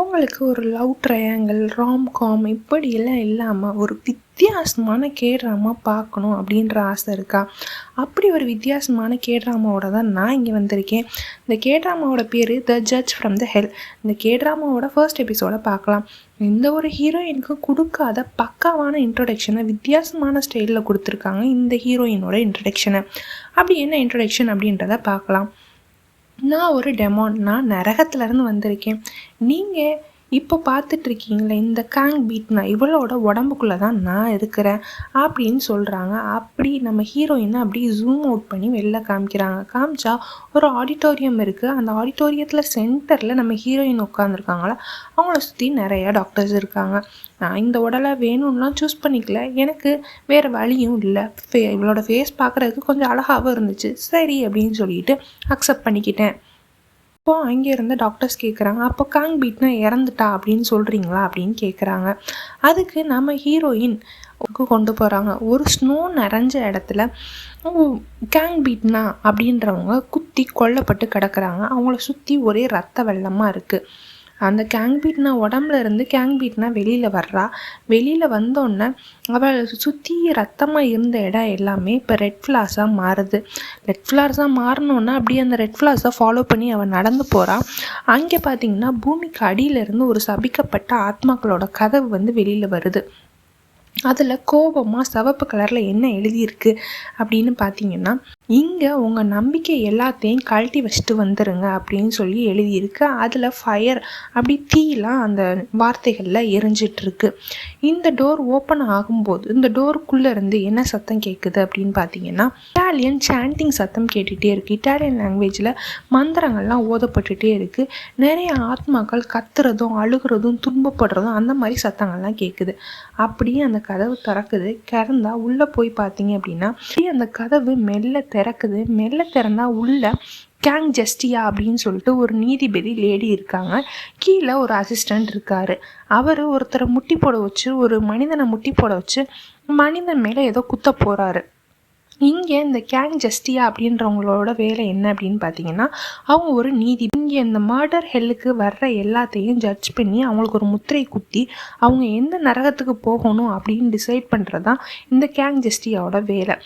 உங்களுக்கு ஒரு love triangle romcom இப்படியெல்லாம் இல்லாமல் ஒரு வித்தியாசமான கேட்ராமா பார்க்கணும் அப்படின்ற ஆசை இருக்கா? அப்படி ஒரு வித்தியாசமான கேட்ராமாவோட தான் நான் இங்கே வந்திருக்கேன். இந்த கேட்ராமாவோட பேர் the judge from the hell இந்த கேட்ராமாவோட ஃபர்ஸ்ட் எபிசோட பார்க்கலாம். எந்த ஒரு ஹீரோயினுக்கும் கொடுக்காத பக்காவான இன்ட்ரொடக்ஷனை வித்தியாசமான ஸ்டைலில் கொடுத்துருக்காங்க இந்த ஹீரோயினோட இன்ட்ரடக்ஷனை அப்படி என்ன இன்ட்ரடக்ஷன் அப்படின்றத பார்க்கலாம். நான் ஒரு டெமான் நான் நரகத்துலேருந்து வந்திருக்கேன். நீங்கள் இப்போ பார்த்துட்ருக்கீங்களே இந்த காங் பீட்னா இவளோட உடம்புக்குள்ளே தான் நான் இருக்கிறேன் அப்படின்னு சொல்கிறாங்க அப்படி நம்ம ஹீரோயினை அப்படி ஜூம் அவுட் பண்ணி வெளில காமிக்கிறாங்க. காமிச்சா ஒரு ஆடிட்டோரியம் இருக்குது அந்த ஆடிட்டோரியத்தில் சென்டரில் நம்ம ஹீரோயின் உட்காந்துருக்காங்களா அவங்கள சுற்றி நிறையா டாக்டர்ஸ் இருக்காங்க. நான் இந்த உடலை வேணும்லாம் சூஸ் பண்ணிக்கல. எனக்கு வேறு வழியும் இல்லை. ஃபே இவளோட ஃபேஸ் பார்க்குறதுக்கு கொஞ்சம் அழகாகவும் இருந்துச்சு. சரி அப்படின்னு சொல்லிட்டு அக்செப்ட் பண்ணிக்கிட்டேன். அப்போ அங்கே இருந்த டாக்டர்ஸ் கேட்குறாங்க அப்போ காங் பீட்னா இறந்துட்டா அப்படின்னு சொல்கிறீங்களா அப்படின்னு கேட்குறாங்க அதுக்கு நம்ம ஹீரோயின் கொண்டு போகிறாங்க ஒரு ஸ்னோ நிறைஞ்ச இடத்துல கேங் பீட்னா அப்படின்றவங்க குத்தி கொல்லப்பட்டு கிடக்குறாங்க. அவங்கள சுற்றி ஒரே ரத்த வெள்ளமாக இருக்குது அந்த கேங் பீட்னா உடம்புல இருந்து கேங் பீட்னா வெளியில் வர்றா. வெளியில் வந்தோடனே அவள் சுற்றி ரத்தமாக இருந்த இடம் எல்லாமே இப்போ ரெட் ஃப்ளாஸாக மாறுது. ரெட் ஃப்ளார்ஸாக மாறினோன்னா அப்படியே அந்த ரெட் ஃப்ளாஸை ஃபாலோ பண்ணி அவள் நடந்து போகிறான் அங்கே பார்த்தீங்கன்னா பூமிக்கு அடியிலிருந்து ஒரு சபிக்கப்பட்ட ஆத்மாக்களோட கதவு வந்து வெளியில் வருது. அதில் கோபமாக சிவப்பு கலரில் என்ன எழுதியிருக்கு அப்படின்னு பார்த்தீங்கன்னா இங்கே உங்கள் நம்பிக்கை எல்லாத்தையும் கழட்டி வச்சுட்டு வந்துடுங்க அப்படின்னு சொல்லி எழுதியிருக்கு. அதில் ஃபயர் அப்படி தீலாம் அந்த வார்த்தைகளில் எரிஞ்சிட்ருக்கு இந்த டோர் ஓப்பன் ஆகும்போது இந்த டோருக்குள்ளே இருந்து என்ன சத்தம் கேட்குது அப்படின்னு பார்த்தீங்கன்னா இட்டாலியன் சாண்டிங் சத்தம் கேட்டுகிட்டே இருக்குது இட்டாலியன் லாங்குவேஜில் மந்திரங்கள்லாம் ஓதப்பட்டுகிட்டே இருக்குது நிறைய ஆத்மாக்கள் கத்துறதும் அழுகிறதும் துன்பப்படுறதும் அந்த மாதிரி சத்தங்கள்லாம் கேட்குது அப்படியே அந்த கதவு திறக்குது. திறந்தா உள்ளே போய் பார்த்தீங்க அப்படின்னா அந்த கதவு மெல்ல திறக்குது. மெல்ல திறந்தா உள்ள கேங் ஜஸ்டியா அப்படின்னு சொல்லிட்டு ஒரு நீதிபதி லேடி இருக்காங்க. கீழே ஒரு அசிஸ்டண்ட் இருக்கார். அவர் ஒருத்தரை முட்டி போட வச்சு ஒரு மனிதனை முட்டி போட வச்சு மனிதன் மேலே ஏதோ குத்த போகிறாரு இங்கே இந்த கேங் ஜஸ்டியா அப்படின்றவங்களோட வேலை என்ன அப்படின்னு பார்த்தீங்கன்னா அவங்க ஒரு நீதி. இங்கே இந்த மர்டர் ஹெல்லுக்கு வர்ற எல்லாத்தையும் ஜட்ஜ் பண்ணி அவங்களுக்கு ஒரு முத்திரை குத்தி அவங்க எந்த நரகத்துக்கு போகணும் அப்படின்னு டிசைட் பண்ணுறது தான் இந்த கேங் ஜஸ்டியாவோட வேலை.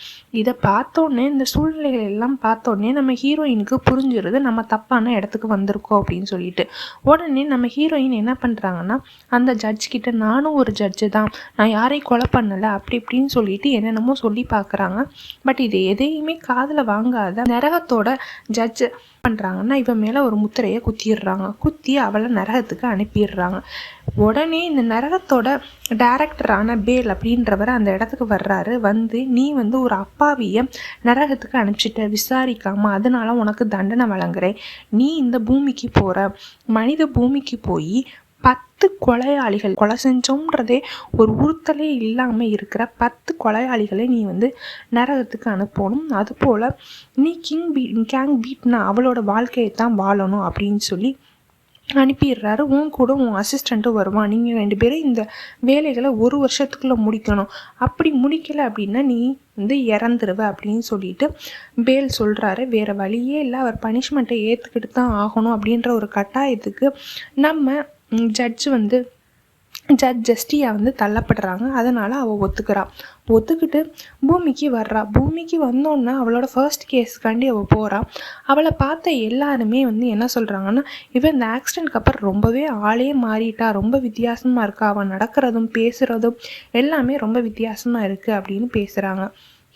இதை பார்த்தோன்னே இந்த சூழ்நிலைகள் எல்லாம் பார்த்தோன்னே நம்ம ஹீரோயினுக்கு புரிஞ்சிருது நம்ம தப்பான இடத்துக்கு வந்திருக்கோம் அப்படின்னு சொல்லிட்டு. உடனே நம்ம ஹீரோயின் என்ன பண்ணுறாங்கன்னா அந்த ஜட்ஜ் கிட்ட நானும் ஒரு ஜட்ஜு தான். நான் யாரையும் கொலை பண்ணலை. அப்படி இப்படின்னு சொல்லிட்டு என்னென்னமோ சொல்லி பார்க்குறாங்க. பட் இது எதையுமே காதில் வாங்காத நரகத்தோட ஜட்ஜ் பண்ணுறாங்கன்னா இவன் மேலே ஒரு முத்திரையை குத்திடுறாங்க. குத்தி அவளை நரகத்துக்கு அனுப்பிடுறாங்க. உடனே இந்த நரகத்தோட டேரக்டரான பேல் அப்படின்றவர் அந்த இடத்துக்கு வர்றாரு. வந்து நீ வந்து ஒரு அப்பாவியை நரகத்துக்கு அனுப்பிச்சிட்ட. விசாரிக்காம அதனால உனக்கு தண்டனை வழங்குறேன். நீ இந்த பூமிக்கு போகிற மனித பூமிக்கு போய் பத்து கொலையாளிகள் கொலை செஞ்சோன்றதே ஒரு உறுத்தலே இல்லாமல் இருக்கிற பத்து கொலையாளிகளை நீ வந்து நரகத்துக்கு அனுப்பணும். அதுபோல் நீ கிங் பீட் கேங் பீட்னா அவளோட வாழ்க்கையை தான் வாழணும் அப்படின்னு சொல்லி அனுப்பிடுறாரு. உன் கூட உன் அசிஸ்டண்ட்டும் வருவான். நீங்கள் ரெண்டு பேரும் இந்த வேலைகளை ஒரு வருஷத்துக்குள்ளே முடிக்கணும். அப்படி முடிக்கலை அப்படின்னா நீ வந்து இறந்துருவ அப்படின்னு சொல்லிட்டு பேல் சொல்கிறாரு வேறு வழியே இல்லை. அவர் பனிஷ்மெண்ட்டை ஏற்றுக்கிட்டு தான் ஆகணும் அப்படின்ற ஒரு கட்டாயத்துக்கு நம்ம ஜட்ஜு வந்து ஜட்ஜ் ஜஸ்டியா வந்து தள்ளப்படுறாங்க. அதனால் அவள் ஒத்துக்கிறாள் ஒத்துக்கிட்டு பூமிக்கு வர்றா. பூமிக்கு வந்தோன்னா அவளோட ஃபர்ஸ்ட் கேஸ்க்காண்டி அவள் போகிறான் அவளை பார்த்த எல்லாருமே வந்து என்ன சொல்கிறாங்கன்னா இவன் இந்த ஆக்சிடென்ட்க்கு அப்புறம் ரொம்பவே ஆளே மாறிட்டா. ரொம்ப வித்தியாசமாக இருக்கா. அவன் நடக்கிறதும் பேசுகிறதும் எல்லாமே ரொம்ப வித்தியாசமாக இருக்குது அப்படின்னு பேசுகிறாங்க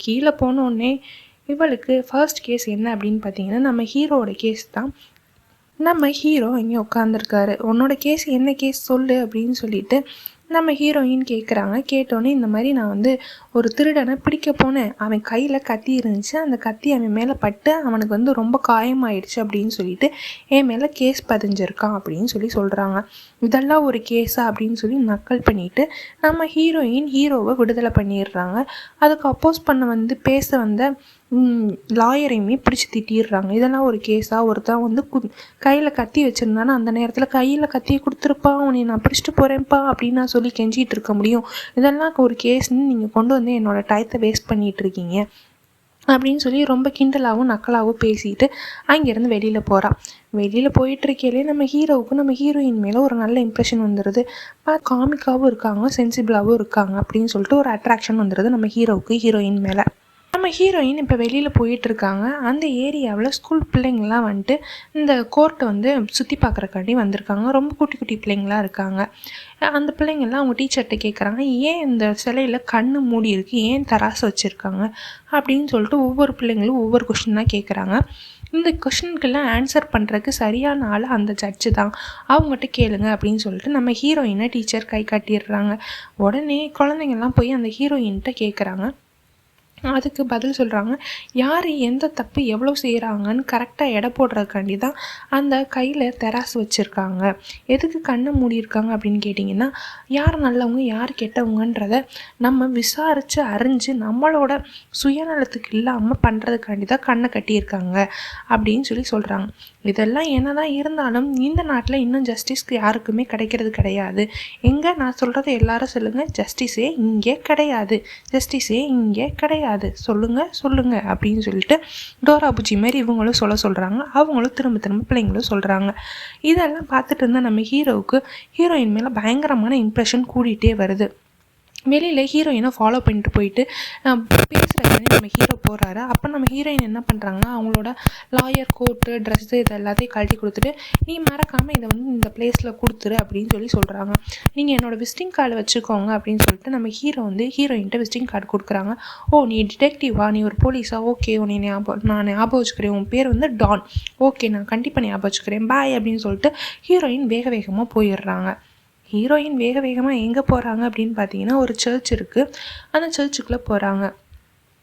கீழே போனோடனே இவளுக்கு ஃபர்ஸ்ட் கேஸ் என்ன? அப்படின்னு பார்த்தீங்கன்னா நம்ம ஹீரோட கேஸ் தான் நம்ம ஹீரோ இங்கே உட்காந்துருக்காரு உன்னோட கேஸ் என்ன கேஸ் சொல்லு அப்படின்னு சொல்லிட்டு நம்ம ஹீரோயின் கேட்குறாங்க கேட்டோன்னே இந்த மாதிரி நான் வந்து ஒரு திருடனை பிடிக்க போனேன். அவன் கையில் கத்தி இருந்துச்சு. அந்த கத்தி அவன் மேலே பட்டு அவனுக்கு வந்து ரொம்ப காயமாயிடுச்சு அப்படின்னு சொல்லிட்டு என் மேலே கேஸ் பதிஞ்சிருக்கான் அப்படின்னு சொல்லி சொல்கிறாங்க இதெல்லாம் ஒரு கேஸா அப்படின்னு சொல்லி நக்கல் பண்ணிவிட்டு நம்ம ஹீரோயின் ஹீரோவை விடுதலை பண்ணிடுறாங்க. அதுக்கு அப்போஸ் பண்ண வந்து பேச வந்த லாயரையுமே பிடிச்சி திட்டிடுறாங்க. இதெல்லாம் ஒரு கேஸாக ஒருத்தன் வந்து கு கையில் கத்தி வச்சுருந்தானா? அந்த நேரத்தில் கையில் கத்தியை கொடுத்துருப்பா? உன்னை நான் பிடிச்சிட்டு போகிறேன்ப்பா அப்படின்னு நான் சொல்லி கெஞ்சிகிட்டு இருக்க முடியும். இதெல்லாம் ஒரு கேஸ்ன்னு நீங்கள் கொண்டு வந்து என்னோடய டயத்தை வேஸ்ட் பண்ணிகிட்டு இருக்கீங்க. அப்படின்னு சொல்லி ரொம்ப கிண்டலாகவும் நக்கலாகவும் பேசிட்டு அங்கேருந்து வெளியில் போகிறான் வெளியில் போயிட்டுருக்கையிலே நம்ம ஹீரோவுக்கு நம்ம ஹீரோயின் மேலே ஒரு நல்ல இம்ப்ரெஷன் வந்துடுது காமிக்காகவும் இருக்காங்க சென்சிபிளாகவும் இருக்காங்க அப்படின்னு சொல்லிட்டு ஒரு அட்ராக்ஷன் வந்துடுது நம்ம ஹீரோவுக்கு ஹீரோயின் மேலே. நம்ம ஹீரோயின் இப்போ வெளியில் போயிட்டுருக்காங்க. அந்த ஏரியாவில் ஸ்கூல் பிள்ளைங்கள்லாம் வந்துட்டு இந்த கோர்ட்டை வந்து சுற்றி பார்க்குறக்காண்டி வந்திருக்காங்க. ரொம்ப குட்டி குட்டி பிள்ளைங்களாம் இருக்காங்க. அந்த பிள்ளைங்கள்லாம் அவங்க டீச்சர்கிட்ட கேட்குறாங்க ஏன் இந்த சிலையில் கண் மூடி இருக்குது ஏன் தராசு வச்சுருக்காங்க? அப்படின்னு சொல்லிட்டு ஒவ்வொரு பிள்ளைங்களும் ஒவ்வொரு கொஷின் தான் கேட்குறாங்க இந்த கொஷினுக்கெல்லாம் ஆன்சர் பண்ணுறதுக்கு சரியான ஆள் அந்த ஜட்ஜு தான். அவங்ககிட்ட கேளுங்க அப்படின்னு சொல்லிட்டு நம்ம ஹீரோயினை டீச்சர் கை காட்டிடுறாங்க. உடனே குழந்தைங்கள்லாம் போய் அந்த ஹீரோயின்கிட்ட கேட்குறாங்க அதுக்கு பதில் சொல்கிறாங்க யார் எந்த தப்பு எவ்வளோ செய்கிறாங்கன்னு கரெக்டாக எடை போடுறதுக்காண்டி தான் அந்த கையில் தெராசு வச்சுருக்காங்க. எதுக்கு கண்ணை மூடியிருக்காங்க? அப்படின்னு கேட்டிங்கன்னா யார் நல்லவங்க யார் கெட்டவங்கன்றத நம்ம விசாரித்து அறிஞ்சு நம்மளோட சுயநலத்துக்கு இல்லாமல் பண்ணுறதுக்காண்டி தான் கண்ணை கட்டியிருக்காங்க. அப்படின்னு சொல்லி சொல்கிறாங்க இதெல்லாம் என்ன தான் இருந்தாலும் இந்த நாட்டில் இன்னும் ஜஸ்டிஸ்க்கு யாருக்குமே கிடைக்கிறது கிடையாது. எங்கே நான் சொல்கிறது எல்லாரும் சொல்லுங்கள் ஜஸ்டிஸே இங்கே கிடையாது. ஜஸ்டிஸே இங்கே கிடையாது. சொல்லுங்கள் சொல்லுங்கள் அப்படின்னு சொல்லிட்டு டோரா பூச்சி மாதிரி இவங்களும் சொல்ல சொல்கிறாங்க அவங்களும் திரும்ப திரும்ப பிள்ளைங்களும் சொல்கிறாங்க இதெல்லாம் பார்த்துட்டு இருந்தால் நம்ம ஹீரோவுக்கு ஹீரோயின் மேலே பயங்கரமான இம்ப்ரெஷன் கூடிகிட்டே வருது. வெளியில் ஹீரோயினை ஃபாலோ பண்ணிட்டு போயிட்டு பேசுகிறதுக்கு நம்ம ஹீரோ போகிறாரு அப்போ நம்ம ஹீரோயின் என்ன பண்ணுறாங்கன்னா அவங்களோட லாயர் கோட்டு ட்ரெஸ்ஸு இது எல்லாத்தையும் கழட்டி கொடுத்துட்டு நீ மறக்காமல் இதை வந்து இந்த பிளேஸில் கொடுத்துரு அப்படின்னு சொல்லி சொல்கிறாங்க நீங்கள் என்னோடய விசிட்டிங் கார்டு வச்சுக்கோங்க அப்படின்னு சொல்லிட்டு நம்ம ஹீரோ வந்து ஹீரோயின்ட்ட விசிட்டிங் கார்டு கொடுக்குறாங்க. ஓ நீ டிடெக்டிவா நீ ஒரு போலீஸா ஓகே உன்னை ஞாபகம் நான் ஞாபகம் வச்சுக்கிறேன் உன் பேர் வந்து டான். ஓகே நான் கண்டிப்பாக ஞாபகம் வச்சுக்கிறேன் பாய் அப்படின்னு சொல்லிட்டு ஹீரோயின் வேக வேகமாக போயிடுறாங்க. ஹீரோயின் வேக வேகமாக எங்கே போகிறாங்க அப்படின்னு பார்த்தீங்கன்னா ஒரு சர்ச் இருக்குது அந்த சர்ச்சுக்குள்ளே போகிறாங்க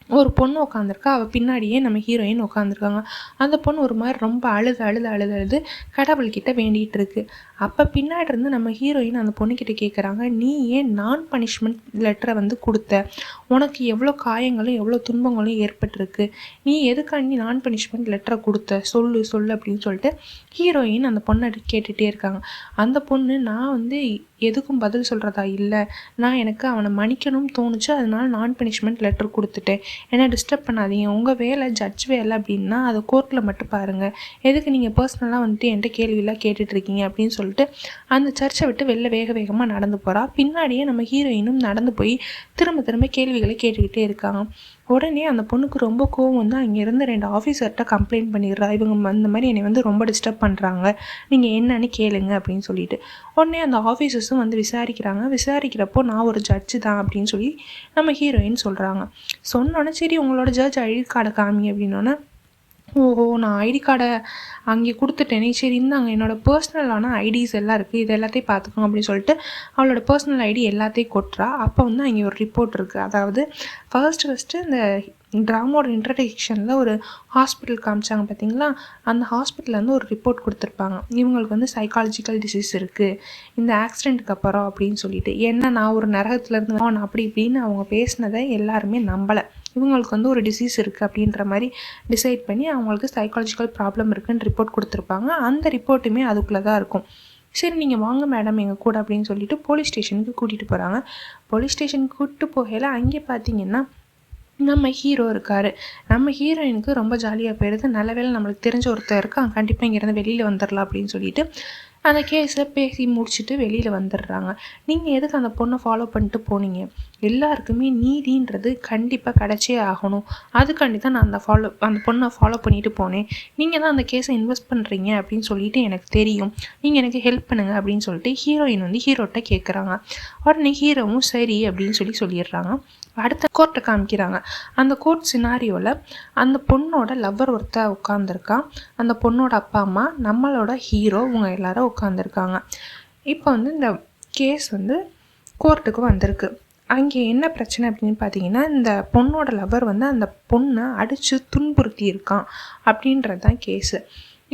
ஒரு பொண்ணு உட்காந்துருக்கா அவள் பின்னாடியே நம்ம ஹீரோயின் உட்காந்துருக்காங்க அந்த பொண்ணு ஒரு மாதிரி ரொம்ப அழுது அழுது அழுது அழுது கடவுள்கிட்ட வேண்டிகிட்டு இருக்கு. அப்போ பின்னாடி இருந்து நம்ம ஹீரோயின் அந்த பொண்ணுக்கிட்ட கேட்குறாங்க நீ ஏன் நான் பனிஷ்மெண்ட் லெட்டரை வந்து கொடுத்த? உனக்கு எவ்வளோ காயங்களும் எவ்வளோ துன்பங்களும் ஏற்பட்டிருக்கு. நீ எதுக்காண்டி நான் பனிஷ்மெண்ட் லெட்டரை கொடுத்த? சொல்லு சொல்லு அப்படின்னு சொல்லிட்டு ஹீரோயின் அந்த பொண்ணை கேட்டுகிட்டே இருக்காங்க. அந்த பொண்ணு நான் வந்து எதுக்கும் பதில் சொல்கிறதா இல்லை. நான் எனக்கு அவனை மன்னிக்கணும்னு தோணுச்சு. அதனால நான் பனிஷ்மெண்ட் லெட்டர் கொடுத்துட்டேன். என்ன டிஸ்டர்ப் பண்ணாதீங்க. உங்கள் வேலை ஜட்ஜ் வேலை அப்படின்னா அதை கோர்ட்டில் மட்டும் பாருங்கள் எதுக்கு நீங்கள் பர்சனலாக வந்துட்டு என்கிட்ட கேள்வியெல்லாம் கேட்டுட்ருக்கீங்க அப்படின்னு சொல்லி சொல்லிட்டு அந்த சர்ச்சை விட்டு வெளில வேக வேகமாக நடந்து போகிறா பின்னாடியே நம்ம ஹீரோயினும் நடந்து போய் திரும்ப திரும்ப கேள்விகளை கேட்டுக்கிட்டே இருக்காங்க உடனே அந்த பொண்ணுக்கு ரொம்ப கோவம் வந்து அங்கேருந்து ரெண்டு ஆஃபீஸர்கிட்ட கம்ப்ளைண்ட் பண்ணிடுறா. இவங்க அந்த மாதிரி என்னை வந்து ரொம்ப டிஸ்டர்ப் பண்ணுறாங்க நீங்கள் என்னன்னு கேளுங்க அப்படின்னு சொல்லிட்டு. உடனே அந்த ஆஃபீஸர்ஸும் வந்து விசாரிக்கிறாங்க. விசாரிக்கிறப்போ நான் ஒரு ஜட்ஜு தான் அப்படின்னு சொல்லி நம்ம ஹீரோயின் சொல்கிறாங்க சொன்னோன்னே சரி உங்களோட ஜட்ஜ் ஐடி கார்டை காமி அப்படின்னோன்னே ஓஹோ நான் ஐடி கார்டை அங்கே கொடுத்துட்டேனே. சரி இருந்தாங்க என்னோடய பர்சனலான ஐடிஸ் எல்லாம் இருக்குது இது எல்லாத்தையும் பார்த்துக்கோங்க அப்படின்னு சொல்லிட்டு அவளோட பர்சனல் ஐடி எல்லாத்தையும் கொட்டுறா. அப்போ வந்து அங்கே ஒரு ரிப்போர்ட் இருக்குது அதாவது ஃபர்ஸ்ட் ஃபஸ்ட்டு இந்த ட்ராமாவோட இன்ட்ரடக்ஷனில் ஒரு ஹாஸ்பிட்டல் காமிச்சாங்க பார்த்தீங்களா? அந்த ஹாஸ்பிட்டல்லேருந்து ஒரு ரிப்போர்ட் கொடுத்துருப்பாங்க. இவங்களுக்கு வந்து சைக்காலஜிக்கல் டிசீஸ் இருக்குது இந்த ஆக்சிடெண்ட்டுக்கு அப்புறம் அப்படின்னு சொல்லிட்டு. என்ன நான் ஒரு நரகத்துலேருந்து நான் அப்படி இப்படின்னு அவங்க பேசினதை எல்லாருமே நம்பலை. இவங்களுக்கு வந்து ஒரு டிசீஸ் இருக்குது அப்படின்ற மாதிரி டிசைட் பண்ணி அவங்களுக்கு சைக்காலஜிக்கல் ப்ராப்ளம் இருக்குன்னு ரிப்போர்ட் கொடுத்துருப்பாங்க. அந்த ரிப்போர்ட்டுமே அதுக்குள்ளே தான் இருக்கும். சரி நீங்கள் வாங்க மேடம் எங்கள் கூட அப்படின்னு சொல்லிட்டு போலீஸ் ஸ்டேஷனுக்கு கூட்டிகிட்டு போகிறாங்க போலீஸ் ஸ்டேஷனுக்கு கூப்பிட்டு போகையில் அங்கே பார்த்தீங்கன்னா நம்ம ஹீரோ இருக்கார். நம்ம ஹீரோயினுக்கு ரொம்ப ஜாலியாக போயிடுது நல்ல வேலை நம்மளுக்கு தெரிஞ்ச ஒருத்தர் இருக்கான். கண்டிப்பாக இங்கேருந்து வெளியில் வந்துடலாம் அப்படின்னு சொல்லிட்டு அந்த கேஸை பேசி முடிச்சுட்டு வெளியில் வந்துடுறாங்க. நீங்கள் எதுக்கு அந்த பொண்ணை ஃபாலோ பண்ணிட்டு போனீங்க? எல்லாருக்குமே நீதின்றது கண்டிப்பாக கிடச்சே ஆகணும். அதுக்காண்டி தான் நான் அந்த ஃபாலோ அந்த பொண்ணை ஃபாலோ பண்ணிட்டு போனேன். நீங்கள் தான் அந்த கேஸை இன்வெஸ்ட் பண்ணுறீங்க அப்படின்னு சொல்லிட்டு எனக்கு தெரியும். நீங்கள் எனக்கு ஹெல்ப் பண்ணுங்கள் அப்படின்னு சொல்லிட்டு ஹீரோயின் வந்து ஹீரோட்ட கேட்குறாங்க உடனே ஹீரோவும் சரி அப்படின்னு சொல்லி சொல்லிடுறாங்க. அடுத்த கோர்ட்டை காமிக்கிறாங்க. அந்த கோர்ட் சினாரியோவில் அந்த பொண்ணோட லவ்வர் ஒருத்தர் உட்காந்துருக்கான் அந்த பொண்ணோட அப்பா அம்மா நம்மளோட ஹீரோ இவங்க எல்லாரும் உட்காந்துருக்காங்க இப்போ வந்து இந்த கேஸ் வந்து கோர்ட்டுக்கு வந்திருக்கு. அங்கே என்ன பிரச்சனை அப்படின்னு பார்த்தீங்கன்னா இந்த பொண்ணோட லவர் வந்து அந்த பொண்ணை அடித்து துன்புறுத்தி இருக்கான் அப்படின்றது தான் கேஸு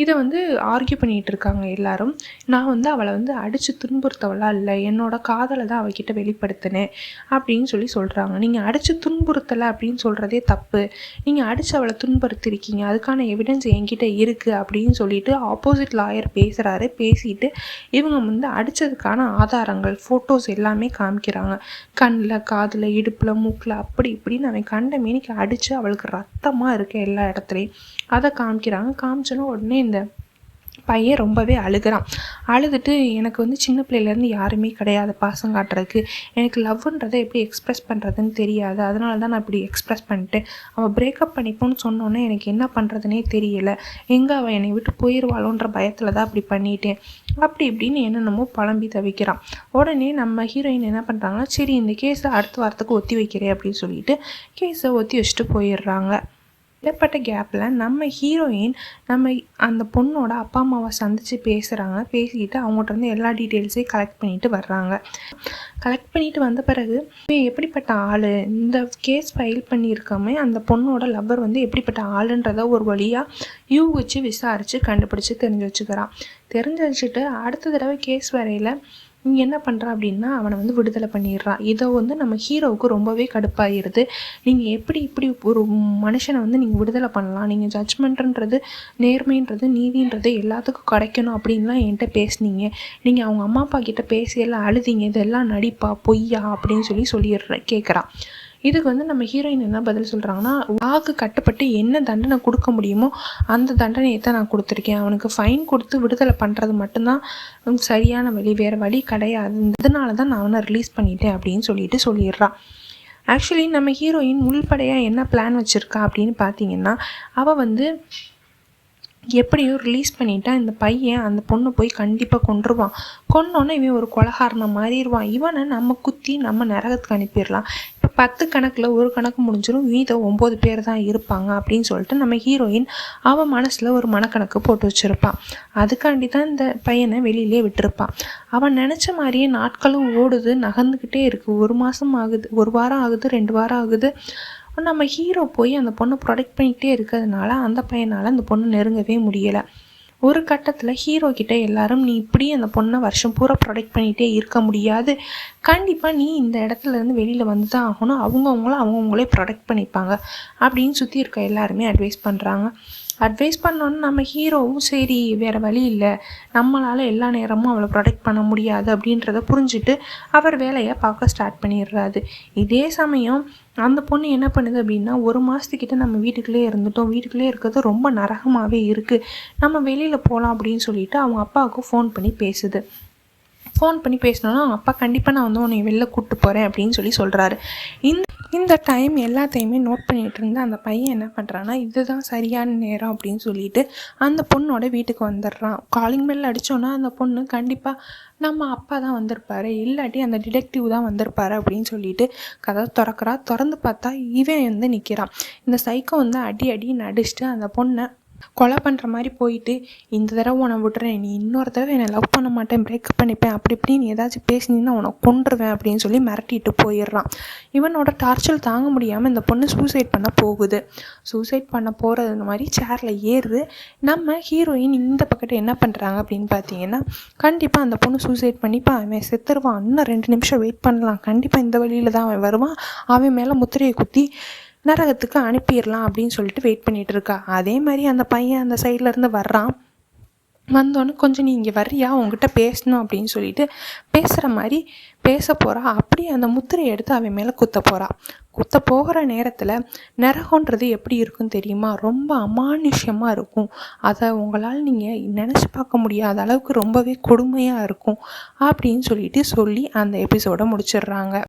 இதை வந்து ஆர்கியூ பண்ணிகிட்டு இருக்காங்க எல்லாரும். நான் வந்து அவளை வந்து அடித்து துன்புறுத்தவளா இல்லை. என்னோட காதலை தான் அவகிட்ட வெளிப்படுத்தினேன் அப்படின்னு சொல்லி சொல்கிறாங்க நீங்கள் அடித்து துன்புறுத்தலை அப்படின்னு சொல்கிறதே தப்பு. நீங்கள் அடித்து அவளை துன்புறுத்திருக்கீங்க. அதுக்கான எவிடன்ஸ் என்கிட்ட இருக்குது அப்படின்னு சொல்லிட்டு ஆப்போசிட் லாயர் பேசுகிறாரு பேசிட்டு இவங்க வந்து அடித்ததுக்கான ஆதாரங்கள் ஃபோட்டோஸ் எல்லாமே காமிக்கிறாங்க. கண்ணில் காதில் இடுப்பில் மூக்கில் அப்படி இப்படின்னு அவன் கண்ட மீனிக்கு அடித்து அவளுக்கு ரத்தமாக இருக்குது எல்லா இடத்துலையும். அதை காமிக்கிறாங்க. காமிச்சோன்னா உடனே இந்த பையன் ரொம்பவே அழுகிறான். அழுதுட்டு எனக்கு வந்து சின்ன பிள்ளையிலேருந்து யாருமே கிடையாது பாசம் காட்டுறதுக்கு. எனக்கு லவ்ன்றதை எப்படி எக்ஸ்ப்ரெஸ் பண்ணுறதுன்னு தெரியாது. அதனால தான் நான் இப்படி எக்ஸ்ப்ரெஸ் பண்ணிட்டு அவள் பிரேக்கப் பண்ணிப்போன்னு சொன்னோன்னே எனக்கு என்ன பண்ணுறதுனே தெரியல. எங்கே அவள் என்னை விட்டு போயிடுவாளோன்ற பயத்தில் தான் அப்படி பண்ணிட்டேன். அப்படி இப்படின்னு என்னென்னமோ புலம்பி தவிக்கிறான். உடனே நம்ம ஹீரோயின் என்ன பண்ணுறாங்கன்னா சரி இந்த கேஸை அடுத்த வாரத்துக்கு ஒத்தி வைக்கிறேன் அப்படின்னு சொல்லிட்டு கேஸை ஒத்தி வச்சுட்டு போயிடுறாங்க. இடைப்பட்ட கேப்பில் நம்ம ஹீரோயின் நம்ம அந்த பொண்ணோட அப்பா அம்மாவை சந்தித்து பேசுகிறாங்க பேசிக்கிட்டு அவங்ககிட்ட இருந்து எல்லா டீட்டெயில்ஸையும் கலெக்ட் பண்ணிட்டு வர்றாங்க. கலெக்ட் பண்ணிட்டு வந்த பிறகு எப்படிப்பட்ட ஆள்? இந்த கேஸ் ஃபைல் பண்ணியிருக்கோமே அந்த பொண்ணோட லவ்வர் வந்து எப்படிப்பட்ட ஆளுன்றத ஒரு வழியாக யூகிச்சு விசாரித்து கண்டுபிடிச்சி தெரிஞ்சு வச்சுக்கிறான். தெரிஞ்சு வச்சுட்டு அடுத்த தடவை கேஸ் வரையில் இங்கே என்ன பண்ணுறா அப்படின்னா அவனை வந்து விடுதலை பண்ணிடுறான் இதை வந்து நம்ம ஹீரோவுக்கு ரொம்பவே கடுப்பாயிருது. நீங்கள் எப்படி இப்படி ஒரு மனுஷனை வந்து நீங்கள் விடுதலை பண்ணலாம்? நீங்கள் ஜட்ஜ்மெண்ட்டுன்றது நேர்மைன்றது நீதின்றது எல்லாத்துக்கும் கிடைக்கணும் அப்படின்லாம் என்கிட்ட பேசுனீங்க. நீங்கள் அவங்க அம்மா அப்பா கிட்ட பேசியெல்லாம் அழுதிங்க. இதெல்லாம் நடிப்பா பொய்யா அப்படின்னு சொல்லி சொல்லிடுற கேட்குறான் இதுக்கு வந்து நம்ம ஹீரோயின் என்ன பதில் சொல்கிறாங்கன்னா வாக்கு கட்டுப்பட்டு என்ன தண்டனை கொடுக்க முடியுமோ அந்த தண்டனையை தான் நான் கொடுத்துருக்கேன். அவனுக்கு ஃபைன் கொடுத்து விடுதலை பண்ணுறது மட்டும்தான் சரியான வழி வேறு வழி கிடையாது. இதனால தான் நான் அவனை ரிலீஸ் பண்ணிட்டேன் அப்படின்னு சொல்லிட்டு சொல்லிடுறான் ஆக்சுவலி நம்ம ஹீரோயின் உள்படையாக என்ன பிளான் வச்சுருக்கா அப்படின்னு பார்த்தீங்கன்னா அவள் வந்து எப்படியோ ரிலீஸ் பண்ணிட்டா இந்த பையன் அந்த பொண்ணை போய் கண்டிப்பாக கொண்டுருவான் கொன்னோன்னே இவன் ஒரு கொலகாரனை மாறிடுவான். இவனை நம்ம குத்தி நம்ம நரகத்துக்கு அனுப்பிடலாம். இப்போ பத்து கணக்கில் ஒரு கணக்கு முடிஞ்சிடும் மீதம் ஒம்பது பேர் தான் இருப்பாங்க அப்படின்னு சொல்லிட்டு நம்ம ஹீரோயின் அவன் மனசில் ஒரு மனக்கணக்கு போட்டு வச்சுருப்பான். அதுக்காண்டி தான் இந்த பையனை வெளியிலே விட்டுருப்பான். அவன் நினச்ச மாதிரியே நாட்களும் ஓடுது நகர்ந்துக்கிட்டே இருக்குது ஒரு மாதம் ஆகுது ஒரு வாரம் ஆகுது ரெண்டு வாரம் ஆகுது. நம்ம ஹீரோ போய் அந்த பொண்ணை ப்ரொடெக்ட் பண்ணிக்கிட்டே இருக்கிறதுனால அந்த பையனால் அந்த பொண்ணு நெருங்கவே முடியலை. ஒரு கட்டத்தில் ஹீரோ கிட்ட எல்லாரும் நீ இப்படி அந்த பொண்ணை வருஷம் பூரா ப்ரொடெக்ட் பண்ணிகிட்டே இருக்க முடியாது. கண்டிப்பாக நீ இந்த இடத்துல இருந்து வெளியில் வந்து தான் ஆகணும். அவங்கவுங்களும் அவங்கவுங்களே ப்ரொடெக்ட் பண்ணிப்பாங்க. அப்படின்னு சுற்றி இருக்க எல்லாருமே அட்வைஸ் பண்ணுறாங்க அட்வைஸ் பண்ணோன்னு நம்ம ஹீரோவும் சரி வேறு வழி இல்லை. நம்மளால் எல்லா நேரமும் அவளை ப்ரொடெக்ட் பண்ண முடியாது அப்படின்றத புரிஞ்சுட்டு அவர் வேலையை பார்க்க ஸ்டார்ட் பண்ணிடுறாரு. இதே சமயம் அந்த பொண்ணு என்ன பண்ணுது அப்படின்னா ஒரு மாதத்துக்கிட்ட நம்ம வீட்டுக்குள்ளே இருந்துட்டோம். வீட்டுக்குள்ளே இருக்கிறது ரொம்ப நரகமாகவே இருக்குது நம்ம வெளியில் போகலாம் அப்படின்னு சொல்லிட்டு அவங்க அப்பாவுக்கு ஃபோன் பண்ணி பேசுது. ஃபோன் பண்ணி பேசினோன்னா அவங்க அப்பா கண்டிப்பாக நான் வந்து உன்னை வெளில கூப்பிட்டு போகிறேன் அப்படின்னு சொல்லி சொல்கிறாரு இந்த இந்த டைம் எல்லாத்தையுமே நோட் பண்ணிகிட்டு இருந்த அந்த பையன் என்ன பண்ணுறான்னா இதுதான் சரியான நேரம் அப்படின்னு சொல்லிட்டு அந்த பொண்ணோட வீட்டுக்கு வந்துடுறான். காலிங் பெல் அடித்தோன்னா அந்த பொண்ணு கண்டிப்பாக நம்ம அப்பா தான் வந்திருப்பாரு இல்லாட்டி அந்த டிடெக்டிவ் தான் வந்திருப்பாரு அப்படின்னு சொல்லிட்டு கதை திறக்கிறா. திறந்து பார்த்தா இவன் வந்து நிற்கிறான் இந்த சைக்கோ வந்து அடி அடி நடிச்சுட்டு அந்த பொண்ணை கொலை பண்ணுற மாதிரி போயிட்டு இந்த தடவை உன்னை விட்டுறேன். நீ இன்னொரு தடவை என்னை லவ் பண்ண மாட்டேன் பிரேக்கப் பண்ணிப்பேன் அப்படி இப்படின்னு ஏதாச்சும் பேசினீங்கன்னா உன்னை கொண்டுருவேன் அப்படின்னு சொல்லி மிரட்டிட்டு போயிடுறான். இவனோட டார்ச்சல் தாங்க முடியாமல் இந்த பொண்ணு சூசைட் பண்ண போகுது. சூசைட் பண்ண போகிறது இந்த மாதிரி சேரில் ஏறுது. நம்ம ஹீரோயின் இந்த பக்கத்து என்ன பண்ணுறாங்க அப்படின்னு பார்த்தீங்கன்னா கண்டிப்பாக அந்த பொண்ணு சூசைட் பண்ணிப்பா அவன் செத்துருவான். இன்னும் ரெண்டு நிமிஷம் வெயிட் பண்ணலாம். கண்டிப்பாக இந்த வழியில் தான் அவன் வருவான். அவன் மேலே முத்திரையை குத்தி நரகத்துக்கு அனுப்பிடலாம் அப்படின்னு சொல்லிட்டு வெயிட் பண்ணிகிட்டு இருக்கா. அதே மாதிரி அந்த பையன் அந்த சைட்லேருந்து வர்றான். வந்தோடனே கொஞ்சம் நீ இங்கே வர்றியா? உங்ககிட்ட பேசணும் அப்படின்னு சொல்லிட்டு பேசுகிற மாதிரி பேச போகிறா அப்படியே அந்த முத்திரையை எடுத்து அவன் மேலே குத்த போகிறா குத்த போகிற நேரத்தில் நரகன்றது எப்படி இருக்குன்னு தெரியுமா? ரொம்ப அமானுஷ்யமாக இருக்கும். அதை உங்களால் நீங்கள் நினச்சி பார்க்க முடியாத அளவுக்கு ரொம்பவே கொடுமையாக இருக்கும் அப்படின்னு சொல்லிட்டு சொல்லி அந்த எபிசோடை முடிச்சிடுறாங்க.